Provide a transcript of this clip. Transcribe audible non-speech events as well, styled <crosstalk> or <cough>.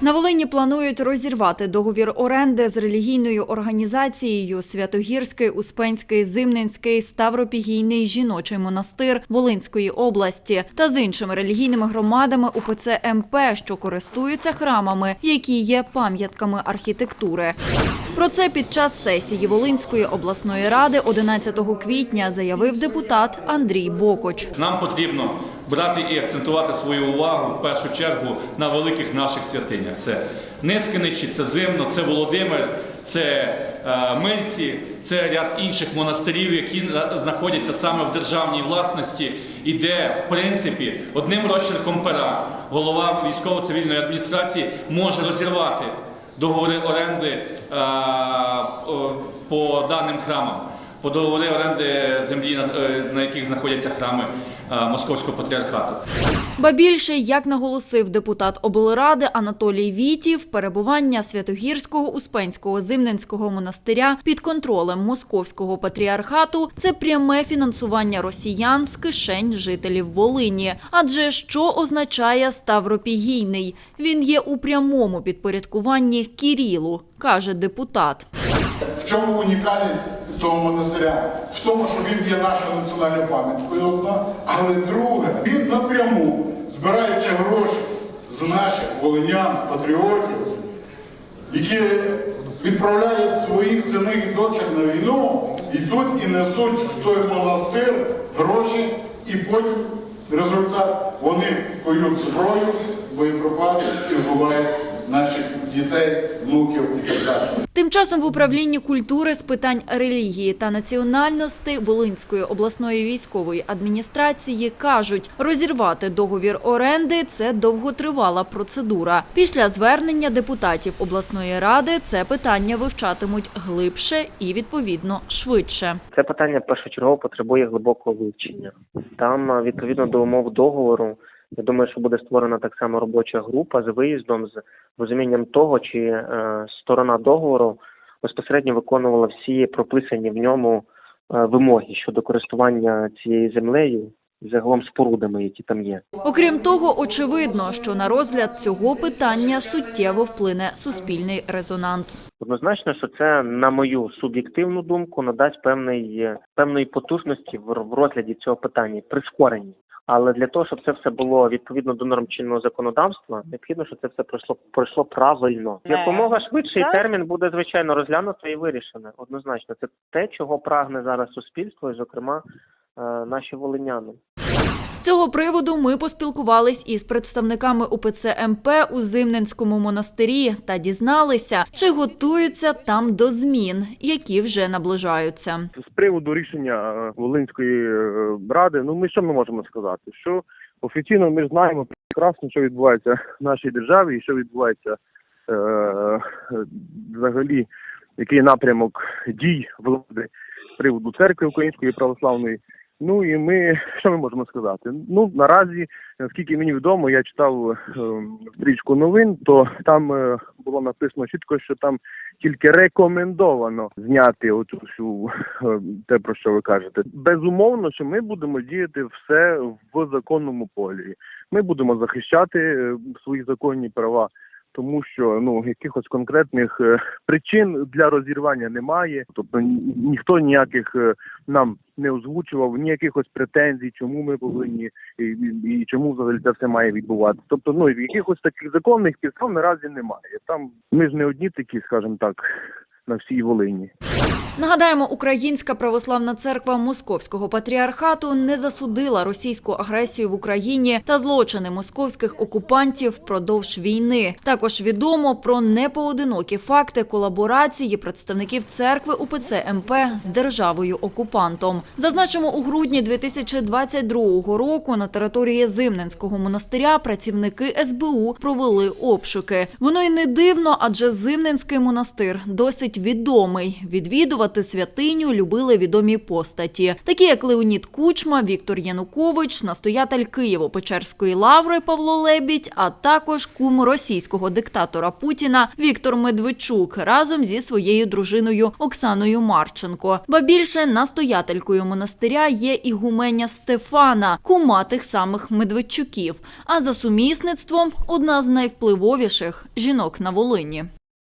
На Волині планують розірвати договір оренди з релігійною організацією Святогірський, Успенський, Зимненський, Ставропігійний жіночий монастир Волинської області та з іншими релігійними громадами УПЦ МП, що користуються храмами, які є пам'ятками архітектури. Про це під час сесії Волинської обласної ради 11 квітня заявив депутат Андрій Бокоч. Нам потрібно брати і акцентувати свою увагу в першу чергу на великих наших святинях. Це Нискиничі, це Зимно, це Володимир, це е, Мильці, це ряд інших монастирів, які знаходяться саме в державній власності, і де, в принципі, одним розчерком пера голова військово-цивільної адміністрації може розірвати договори оренди е, по даним храмам по оренди землі, на, е, на яких знаходяться храми е, Московського патріархату. Ба більше, як наголосив депутат облради Анатолій Вітів, перебування Святогірського, Успенського, Зимненського монастиря під контролем Московського патріархату – це пряме фінансування росіян з кишень жителів Волині. Адже що означає Ставропігійний? Він є у прямому підпорядкуванні Кірілу, каже депутат. В чому унікальність того монастиря? В тому, що він є нашою національною пам'яткою одна, але друге, він напряму, збираючи гроші з наших волинян, патріотів, які відправляють своїх синів і дочок на війну, йдуть і несуть в той монастир гроші, і потім результат вони поють зброю, боєприпаси і вбивають наших дітей, внуків і так далі. Тим часом в управлінні культури з питань релігії та національності Волинської обласної військової адміністрації кажуть, розірвати договір оренди це довготривала процедура. Після звернення депутатів обласної ради це питання вивчатимуть глибше і відповідно швидше. Це питання першочергово потребує глибокого вивчення. Там, відповідно до умов договору, я думаю, що буде створена так само робоча група з виїздом, з розумінням того, чи е, сторона договору безпосередньо виконувала всі прописані в ньому е, вимоги щодо користування цією землею загалом спорудами, які там є. Окрім того, очевидно, що на розгляд цього питання суттєво вплине суспільний резонанс. Однозначно, що це, на мою суб'єктивну думку, надасть певний, певної потужності в, в розгляді цього питання, прискоренні. Але для того, щоб це все було відповідно до норм чинного законодавства, необхідно, щоб це все пройшло пройшло правильно. Якомога швидший термін буде звичайно розглянуто і вирішено. Однозначно, це те, чого прагне зараз суспільство, і зокрема е, наші волиняни. Цього приводу ми поспілкувались із представниками УПЦ МП у Зимненському монастирі та дізналися, чи готуються там до змін, які вже наближаються. з приводу рішення е, Волинської е, ради, ну ми що ми можемо сказати? Що офіційно ми знаємо прекрасно, що відбувається в нашій державі і що відбувається е, взагалі, який напрямок дій влади з приводу церкви Української православної. Ну і ми <laughs> що ми можемо сказати? Ну наразі, наскільки мені відомо, я читав е, стрічку новин, то там е, було написано чітко, що там тільки рекомендовано зняти оцю всю е, те, про що ви кажете. Безумовно, що ми будемо діяти все в законному полі. Ми будемо захищати свої законні права. Тому що ну якихось конкретних е, причин для розірвання немає, тобто ні- ніхто ніяких е, нам не озвучував ні якихось претензій, чому ми повинні і, і, і чому взагалі це все має відбуватися. Тобто, ну якихось таких законних підстав наразі немає. Там ми ж не одні такі, скажімо так, на всій Волині. Нагадаємо, Українська православна церква Московського патріархату не засудила російську агресію в Україні та злочини московських окупантів впродовж війни. Також відомо про непоодинокі факти колаборації представників церкви УПЦ МП з державою окупантом. Зазначимо, у грудні 2022 року на території Зимненського монастиря працівники СБУ провели обшуки. Воно й не дивно, адже Зимненський монастир досить відомий. Відвідувачі відвідувати святиню любили відомі постаті, такі як Леонід Кучма, Віктор Янукович, настоятель Києво-Печерської лаври Павло Лебідь, а також кум російського диктатора Путіна Віктор Медведчук разом зі своєю дружиною Оксаною Марченко. Ба більше настоятелькою монастиря є ігуменя Стефана, кума тих самих Медведчуків. А за сумісництвом одна з найвпливовіших жінок на Волині.